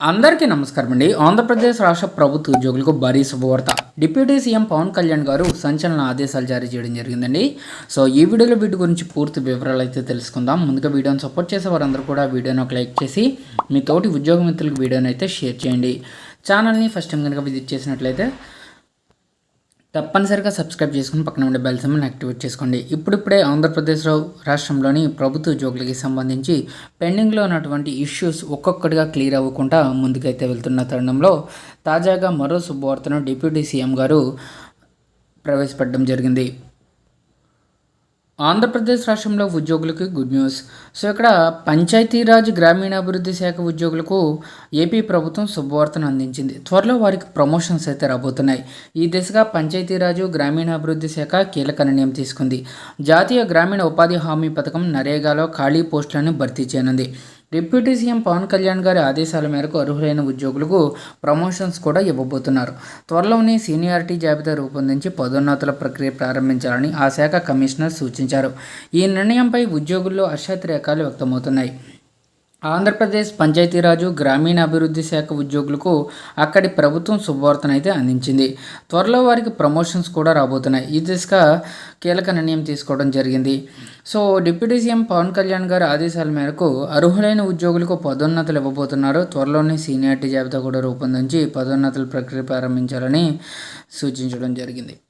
అందరికీ నమస్కారం అండి. ఆంధ్రప్రదేశ్ రాష్ట్ర ప్రభుత్వ ఉద్యోగులకు భారీ శుభవార్త. డిప్యూటీ సీఎం పవన్ కళ్యాణ్ గారు సంచలన ఆదేశాలు జారీ చేయడం జరిగిందండి. సో ఈ వీడియోలో వీటి గురించి పూర్తి వివరాలు అయితే తెలుసుకుందాం. ముందుగా వీడియోని సపోర్ట్ చేసే వారందరూ కూడా వీడియోని ఒక లైక్ చేసి మీ తోటి ఉద్యోగ మిత్రులకు వీడియోని అయితే షేర్ చేయండి. ఛానల్ని ఫస్ట్ టైం కనుక విజిట్ చేసినట్లయితే తప్పనిసరిగా సబ్స్క్రైబ్ చేసుకుని పక్కన ఉండే బెల్ సింబల్ని యాక్టివేట్ చేసుకోండి. ఇప్పుడిప్పుడే ఆంధ్రప్రదేశ్లో రాష్ట్రంలోని ప్రభుత్వ ఉద్యోగులకి సంబంధించి పెండింగ్లో ఉన్నటువంటి ఇష్యూస్ ఒక్కొక్కటిగా క్లియర్ అవ్వకుండా ముందుకైతే వెళ్తున్న తరుణంలో తాజాగా మరో శుభవార్తను డిప్యూటీ సీఎం గారు ప్రవేశపెట్టడం జరిగింది. ఆంధ్రప్రదేశ్ రాష్ట్రంలో ఉద్యోగులకి గుడ్ న్యూస్ సో ఇక్కడ పంచాయతీరాజ్ గ్రామీణాభివృద్ధి శాఖ ఉద్యోగులకు ఏపీ ప్రభుత్వం శుభవార్తను అందించింది. త్వరలో వారికి ప్రమోషన్స్ అయితే రాబోతున్నాయి. ఈ దిశగా పంచాయతీరాజు గ్రామీణాభివృద్ధి శాఖ కీలక నిర్ణయం తీసుకుంది. జాతీయ గ్రామీణ ఉపాధి హామీ పథకం నరేగాలో ఖాళీ పోస్టులను భర్తీ చేయనుంది. డిప్యూటీ సీఎం పవన్ కళ్యాణ్ గారి ఆదేశాల మేరకు అర్హులైన ఉద్యోగులకు ప్రమోషన్స్ కూడా ఇవ్వబోతున్నారు. త్వరలోనే సీనియారిటీ జాబితా రూపొందించి పదోన్నతుల ప్రక్రియ ప్రారంభించాలని ఆ శాఖ కమిషనర్ సూచించారు. ఈ నిర్ణయంపై ఉద్యోగుల్లో హర్షాతిరేకాలు వ్యక్తమవుతున్నాయి. ఆంధ్రప్రదేశ్ పంచాయతీరాజు గ్రామీణాభివృద్ధి శాఖ ఉద్యోగులకు అక్కడి ప్రభుత్వం శుభవార్తనైతే అందించింది. త్వరలో వారికి ప్రమోషన్స్ కూడా రాబోతున్నాయి. ఈ దిశగా కీలక నిర్ణయం తీసుకోవడం జరిగింది. So deputy CM Pawan Kalyan గారి ఆదేశాల మేరకు అర్హులైన ఉద్యోగులకు పదోన్నతులు ఇవ్వబోతున్నారు. త్వరలోనే సీనియారిటీ జాబితా కూడా రూపొందించి పదోన్నతుల ప్రక్రియ ప్రారంభించాలని సూచించడం జరిగింది.